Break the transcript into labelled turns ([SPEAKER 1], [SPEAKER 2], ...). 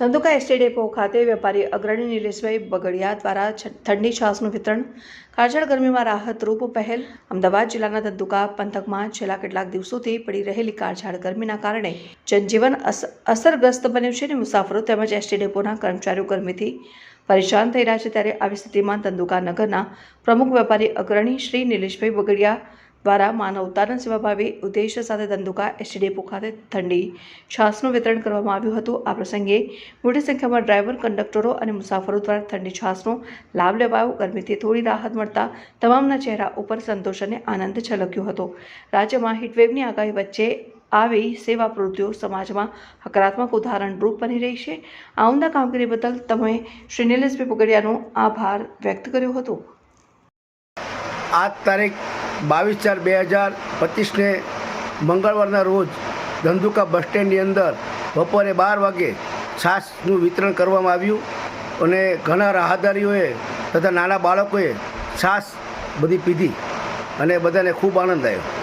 [SPEAKER 1] Dhandhuka ST depot ખાતે વેપારી અગ્રણી નિલેશભાઈ બગડિયા દ્વારા ઠંડી છાસનું વિતરણ. કાળઝાળ ગરમીમાં રાહતરૂપ પહેલ. અમદાવાદ જિલ્લાના ધંધુકા પંથકમાં છેલ્લા કેટલાક દિવસોથી પડી રહેલી કાળઝાળ ગરમીના કારણે જનજીવન અસ- અસરગ્રસ્ત બન્યું છે અને મુસાફરો તેમજ એસટી ડેપોના કર્મચારીઓ ગરમીથી પરેશાન થઈ રહ્યા છે ત્યારે આવી સ્થિતિમાં ધંધુકા નગરના પ્રમુખ વેપારી અગ્રણી શ્રી નિલેશભાઈ બગડિયા દ્વારા માનવતાના સેવાભાવી ઉદ્દેશ્ય સાથે ધંધુકા એસટી ડેપો ખાતે ઠંડી છાસનું વિતરણ કરવામાં આવ્યું હતું. આ પ્રસંગે મોટી સંખ્યામાં ડ્રાઈવર, કંડક્ટરો અને મુસાફરો દ્વારા ઠંડી છાસનો લાભ લેવાયો. ગરમીથી થોડી રાહત મળતા તમામના ચહેરા ઉપર સંતોષ અને આનંદ છલક્યો હતો. રાજ્યમાં હીટવેવની આગાહી વચ્ચે આવી સેવા પ્રવૃત્તિઓ સમાજમાં હકારાત્મક ઉદાહરણરૂપ બની રહી છે. આ ઉમદા કામગીરી બદલ તમે શ્રી નિલેશભાઈ પગડિયાનો આભાર વ્યક્ત કર્યો હતો.
[SPEAKER 2] આજ તારીખ બાવીસ ચાર બે હજાર પચીસને મંગળવારના રોજ ધંધુકા બસ સ્ટેન્ડની અંદર બપોરે બાર વાગે છાશનું વિતરણ કરવામાં આવ્યું અને ઘણા રાહદારીઓએ તથા નાના બાળકોએ છાશ બધી પીધી અને બધાને ખૂબ આનંદ આવ્યો.